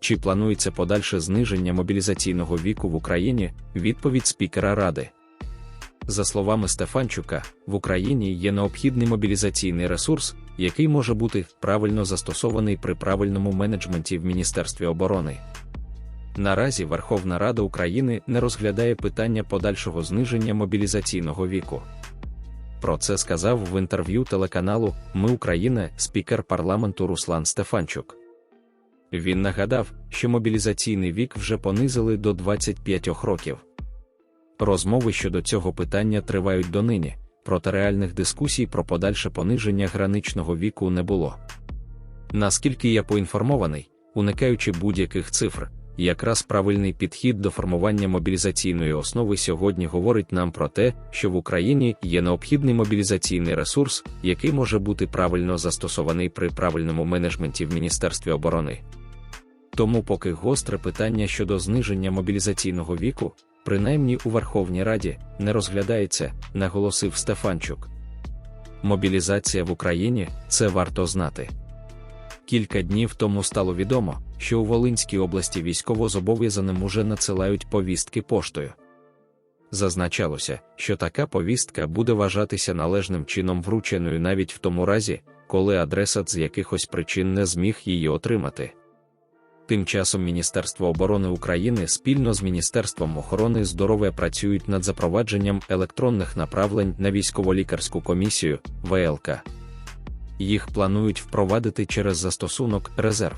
Чи планується подальше зниження мобілізаційного віку в Україні? Відповідь спікера Ради. За словами Стефанчука, в Україні є необхідний мобілізаційний ресурс, який може бути правильно застосований при правильному менеджменті в Міністерстві оборони. Наразі Верховна Рада України не розглядає питання подальшого зниження мобілізаційного віку. Про це сказав в інтерв'ю телеканалу Ми Україна спікер парламенту Руслан Стефанчук. Він нагадав, що мобілізаційний вік вже понизили до 25 років. Розмови щодо цього питання тривають донині, проте реальних дискусій про подальше пониження граничного віку не було. Наскільки я поінформований, уникаючи будь-яких цифр, якраз правильний підхід до формування мобілізаційної основи сьогодні говорить нам про те, що в Україні є необхідний мобілізаційний ресурс, який може бути правильно застосований при правильному менеджменті в Міністерстві оборони. Тому поки гостре питання щодо зниження мобілізаційного віку, принаймні у Верховній Раді, не розглядається, наголосив Стефанчук. Мобілізація в Україні це варто знати. Кілька днів тому стало відомо, що у Волинській області військовозобов'язаним уже надсилають повістки поштою. Зазначалося, що така повістка буде вважатися належним чином врученою навіть в тому разі, коли адресат з якихось причин не зміг її отримати. Тим часом Міністерство оборони України спільно з Міністерством охорони здоров'я працюють над запровадженням електронних направлень на військово-лікарську комісію ВЛК. Їх планують впровадити через застосунок резерв.